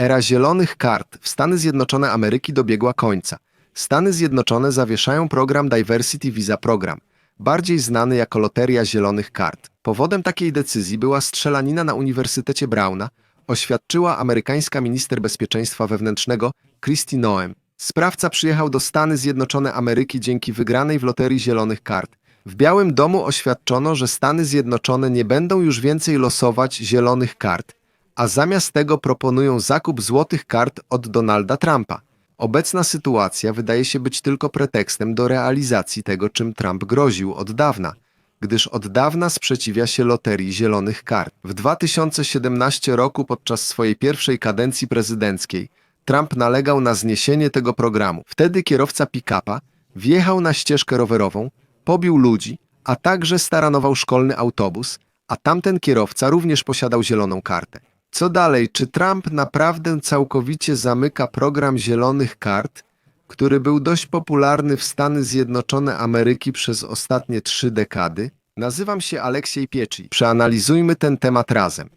Era zielonych kart w Stany Zjednoczone Ameryki dobiegła końca. Stany Zjednoczone zawieszają program Diversity Visa Program, bardziej znany jako Loteria Zielonych Kart. Powodem takiej decyzji była strzelanina na Uniwersytecie Browna, oświadczyła amerykańska minister bezpieczeństwa wewnętrznego Christy Noem. Sprawca przyjechał do Stany Zjednoczone Ameryki dzięki wygranej w Loterii Zielonych Kart. W Białym Domu oświadczono, że Stany Zjednoczone nie będą już więcej losować zielonych kart, a zamiast tego proponują zakup złotych kart od Donalda Trumpa. Obecna sytuacja wydaje się być tylko pretekstem do realizacji tego, czym Trump groził od dawna, gdyż od dawna sprzeciwia się loterii zielonych kart. W 2017 roku podczas swojej pierwszej kadencji prezydenckiej Trump nalegał na zniesienie tego programu. Wtedy kierowca pick-upa wjechał na ścieżkę rowerową, pobił ludzi, a także staranował szkolny autobus, a tamten kierowca również posiadał zieloną kartę. Co dalej? Czy Trump naprawdę całkowicie zamyka program zielonych kart, który był dość popularny w Stany Zjednoczone Ameryki przez ostatnie trzy dekady? Nazywam się Aleksiej Pieczy. Przeanalizujmy ten temat razem.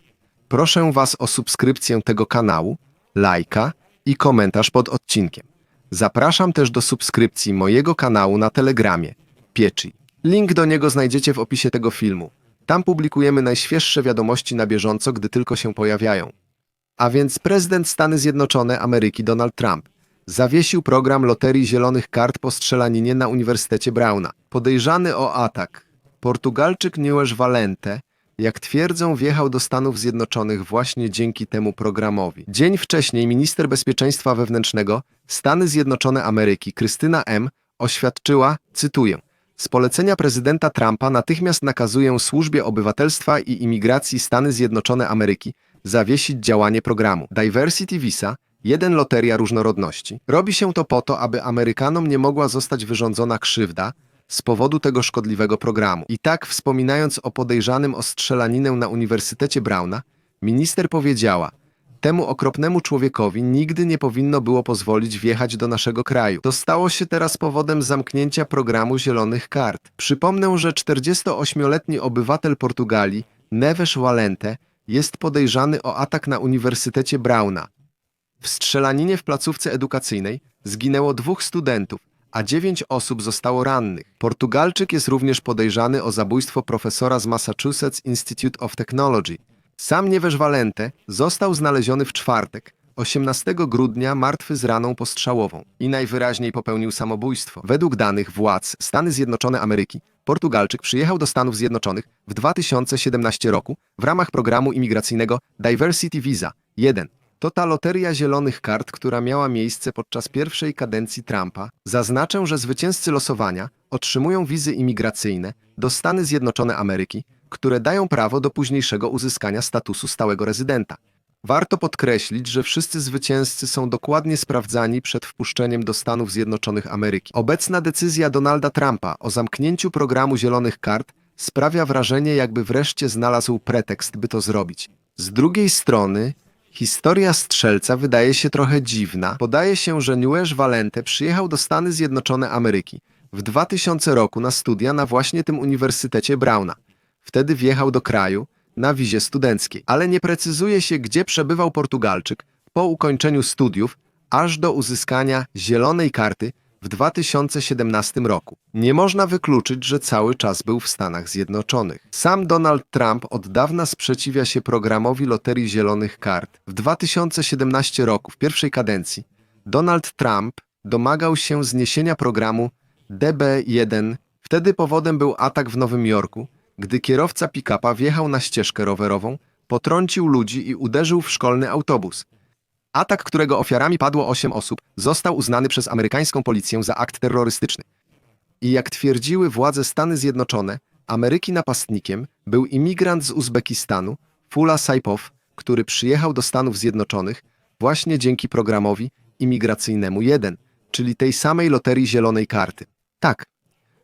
Proszę Was o subskrypcję tego kanału, lajka i komentarz pod odcinkiem. Zapraszam też do subskrypcji mojego kanału na Telegramie, Pieczy. Link do niego znajdziecie w opisie tego filmu. Tam publikujemy najświeższe wiadomości na bieżąco, gdy tylko się pojawiają. A więc prezydent Stany Zjednoczone Ameryki Donald Trump zawiesił program Loterii Zielonych Kart po strzelaninie na Uniwersytecie Brauna. Podejrzany o atak, Portugalczyk Nuez Valente, jak twierdzą, wjechał do Stanów Zjednoczonych właśnie dzięki temu programowi. Dzień wcześniej minister bezpieczeństwa wewnętrznego Stany Zjednoczone Ameryki Krystyna M. oświadczyła, cytuję, z polecenia prezydenta Trumpa natychmiast nakazuję Służbie Obywatelstwa i Imigracji Stany Zjednoczone Ameryki zawiesić działanie programu Diversity Visa, jeden loteria różnorodności. Robi się to po to, aby Amerykanom nie mogła zostać wyrządzona krzywda z powodu tego szkodliwego programu. I tak, wspominając o podejrzanym o strzelaninę na Uniwersytecie Brauna, minister powiedziała, Temu okropnemu człowiekowi nigdy nie powinno było pozwolić wjechać do naszego kraju. To stało się teraz powodem zamknięcia programu zielonych kart. Przypomnę, że 48-letni obywatel Portugalii, Neves Valente, jest podejrzany o atak na Uniwersytecie Brauna. W strzelaninie w placówce edukacyjnej zginęło dwóch studentów, a dziewięć osób zostało rannych. Portugalczyk jest również podejrzany o zabójstwo profesora z Massachusetts Institute of Technology. Sam Niewesz Valente został znaleziony w czwartek, 18 grudnia, martwy z raną postrzałową i najwyraźniej popełnił samobójstwo. Według danych władz Stany Zjednoczone Ameryki, Portugalczyk przyjechał do Stanów Zjednoczonych w 2017 roku w ramach programu imigracyjnego Diversity Visa 1. To ta loteria zielonych kart, która miała miejsce podczas pierwszej kadencji Trumpa. Zaznaczę, że zwycięzcy losowania otrzymują wizy imigracyjne do Stany Zjednoczone Ameryki, które dają prawo do późniejszego uzyskania statusu stałego rezydenta. Warto podkreślić, że wszyscy zwycięzcy są dokładnie sprawdzani przed wpuszczeniem do Stanów Zjednoczonych Ameryki. Obecna decyzja Donalda Trumpa o zamknięciu programu zielonych kart sprawia wrażenie, jakby wreszcie znalazł pretekst, by to zrobić. Z drugiej strony, historia strzelca wydaje się trochę dziwna. Podaje się, że Nuez Valente przyjechał do Stany Zjednoczone Ameryki w 2000 roku na studia na właśnie tym Uniwersytecie Brauna. Wtedy wjechał do kraju na wizie studenckiej, ale nie precyzuje się, gdzie przebywał Portugalczyk po ukończeniu studiów, aż do uzyskania zielonej karty w 2017 roku. Nie można wykluczyć, że cały czas był w Stanach Zjednoczonych. Sam Donald Trump od dawna sprzeciwia się programowi Loterii Zielonych Kart. W 2017 roku, w pierwszej kadencji, Donald Trump domagał się zniesienia programu DB1. Wtedy powodem był atak w Nowym Jorku, gdy kierowca pick-upa wjechał na ścieżkę rowerową, potrącił ludzi i uderzył w szkolny autobus. Atak, którego ofiarami padło 8 osób, został uznany przez amerykańską policję za akt terrorystyczny. I jak twierdziły władze Stany Zjednoczone, Ameryki napastnikiem był imigrant z Uzbekistanu, Fula Saipow, który przyjechał do Stanów Zjednoczonych właśnie dzięki programowi imigracyjnemu 1, czyli tej samej loterii zielonej karty. Tak,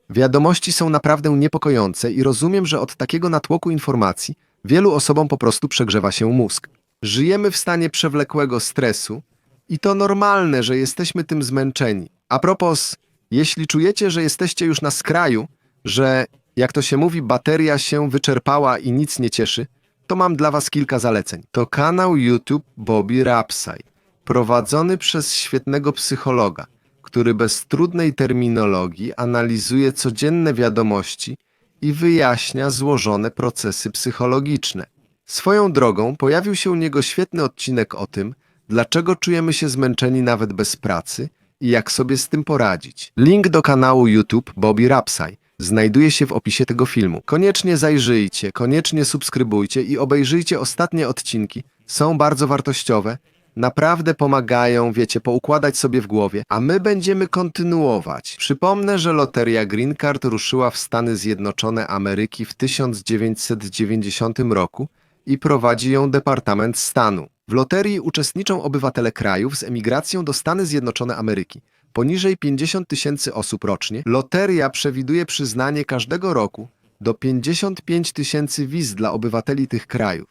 Wiadomości są naprawdę niepokojące i rozumiem, że od takiego natłoku informacji wielu osobom po prostu przegrzewa się mózg. Żyjemy w stanie przewlekłego stresu i to normalne, że jesteśmy tym zmęczeni. A propos, jeśli czujecie, że jesteście już na skraju, że, jak to się mówi, bateria się wyczerpała i nic nie cieszy, to mam dla Was kilka zaleceń. To kanał YouTube Bobby Rapsay, prowadzony przez świetnego psychologa, który bez trudnej terminologii analizuje codzienne wiadomości i wyjaśnia złożone procesy psychologiczne. Swoją drogą pojawił się u niego świetny odcinek o tym, dlaczego czujemy się zmęczeni nawet bez pracy i jak sobie z tym poradzić. Link do kanału YouTube Bobby Rapsay znajduje się w opisie tego filmu. Koniecznie zajrzyjcie, koniecznie subskrybujcie i obejrzyjcie ostatnie odcinki. Są bardzo wartościowe, naprawdę pomagają, wiecie, poukładać sobie w głowie, a my będziemy kontynuować. Przypomnę, że loteria Green Card ruszyła w Stany Zjednoczone Ameryki w 1990 roku i prowadzi ją Departament Stanu. W loterii uczestniczą obywatele krajów z emigracją do Stany Zjednoczone Ameryki. Poniżej 50 tysięcy osób rocznie. Loteria przewiduje przyznanie każdego roku do 55 tysięcy wiz dla obywateli tych krajów.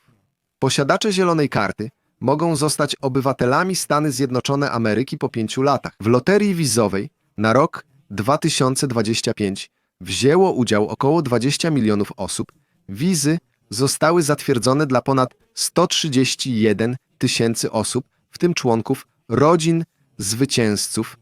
Posiadacze zielonej karty mogą zostać obywatelami Stany Zjednoczone Ameryki po pięciu latach. W loterii wizowej na rok 2025 wzięło udział około 20 milionów osób. Wizy zostały zatwierdzone dla ponad 131 tysięcy osób, w tym członków rodzin zwycięzców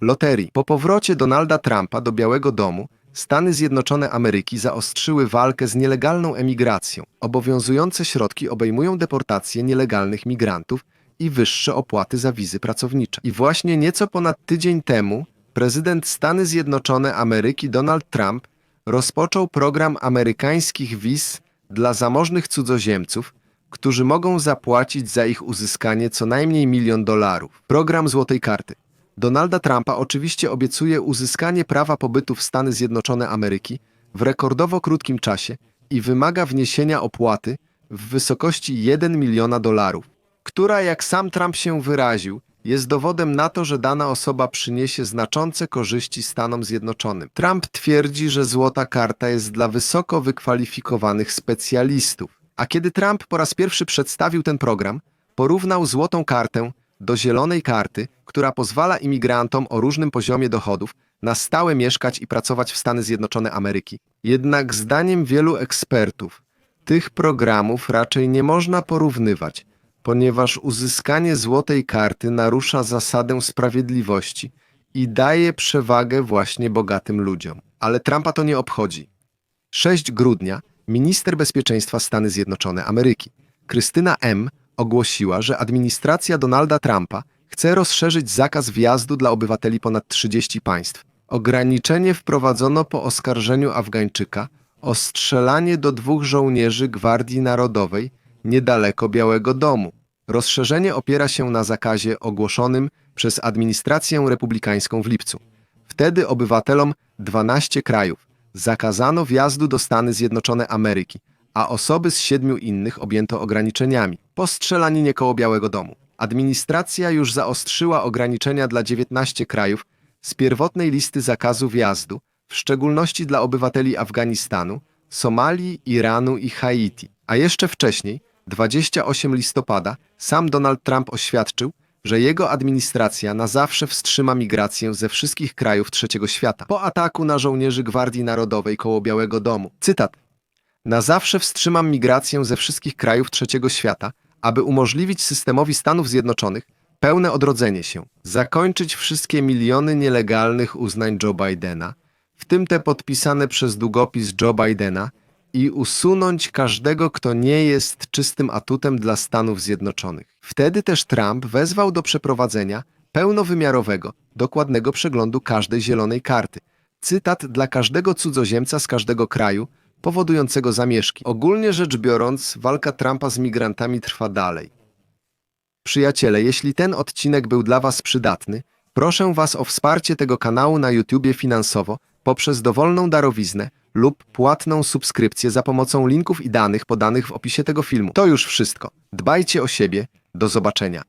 loterii. Po powrocie Donalda Trumpa do Białego Domu Stany Zjednoczone Ameryki zaostrzyły walkę z nielegalną emigracją. Obowiązujące środki obejmują deportację nielegalnych migrantów i wyższe opłaty za wizy pracownicze. I właśnie nieco ponad tydzień temu prezydent Stany Zjednoczone Ameryki Donald Trump rozpoczął program amerykańskich wiz dla zamożnych cudzoziemców, którzy mogą zapłacić za ich uzyskanie co najmniej milion dolarów. Program Złotej Karty. Donalda Trumpa oczywiście obiecuje uzyskanie prawa pobytu w Stany Zjednoczone Ameryki w rekordowo krótkim czasie i wymaga wniesienia opłaty w wysokości 1 miliona dolarów, która, jak sam Trump się wyraził, jest dowodem na to, że dana osoba przyniesie znaczące korzyści Stanom Zjednoczonym. Trump twierdzi, że złota karta jest dla wysoko wykwalifikowanych specjalistów. A kiedy Trump po raz pierwszy przedstawił ten program, porównał złotą kartę do zielonej karty, która pozwala imigrantom o różnym poziomie dochodów na stałe mieszkać i pracować w Stany Zjednoczone Ameryki. Jednak zdaniem wielu ekspertów, tych programów raczej nie można porównywać, ponieważ uzyskanie złotej karty narusza zasadę sprawiedliwości i daje przewagę właśnie bogatym ludziom. Ale Trumpa to nie obchodzi. 6 grudnia minister bezpieczeństwa Stany Zjednoczone Ameryki, Krystyna M., ogłosiła, że administracja Donalda Trumpa chce rozszerzyć zakaz wjazdu dla obywateli ponad 30 państw. Ograniczenie wprowadzono po oskarżeniu Afgańczyka o strzelanie do dwóch żołnierzy Gwardii Narodowej niedaleko Białego Domu. Rozszerzenie opiera się na zakazie ogłoszonym przez administrację republikańską w lipcu. Wtedy obywatelom 12 krajów zakazano wjazdu do Stany Zjednoczone Ameryki, a osoby z siedmiu innych objęto ograniczeniami po strzelaninie koło Białego Domu. Administracja już zaostrzyła ograniczenia dla 19 krajów z pierwotnej listy zakazu wjazdu, w szczególności dla obywateli Afganistanu, Somalii, Iranu i Haiti. A jeszcze wcześniej, 28 listopada, sam Donald Trump oświadczył, że jego administracja na zawsze wstrzyma migrację ze wszystkich krajów trzeciego świata. Po ataku na żołnierzy Gwardii Narodowej koło Białego Domu. Cytat. Na zawsze wstrzymam migrację ze wszystkich krajów trzeciego świata, aby umożliwić systemowi Stanów Zjednoczonych pełne odrodzenie się, zakończyć wszystkie miliony nielegalnych uznań Joe Bidena, w tym te podpisane przez długopis Joe Bidena, i usunąć każdego, kto nie jest czystym atutem dla Stanów Zjednoczonych. Wtedy też Trump wezwał do przeprowadzenia pełnowymiarowego, dokładnego przeglądu każdej zielonej karty. Cytat dla każdego cudzoziemca z każdego kraju, powodującego zamieszki. Ogólnie rzecz biorąc, walka Trumpa z migrantami trwa dalej. Przyjaciele, jeśli ten odcinek był dla Was przydatny, proszę Was o wsparcie tego kanału na YouTubie finansowo poprzez dowolną darowiznę lub płatną subskrypcję za pomocą linków i danych podanych w opisie tego filmu. To już wszystko. Dbajcie o siebie. Do zobaczenia.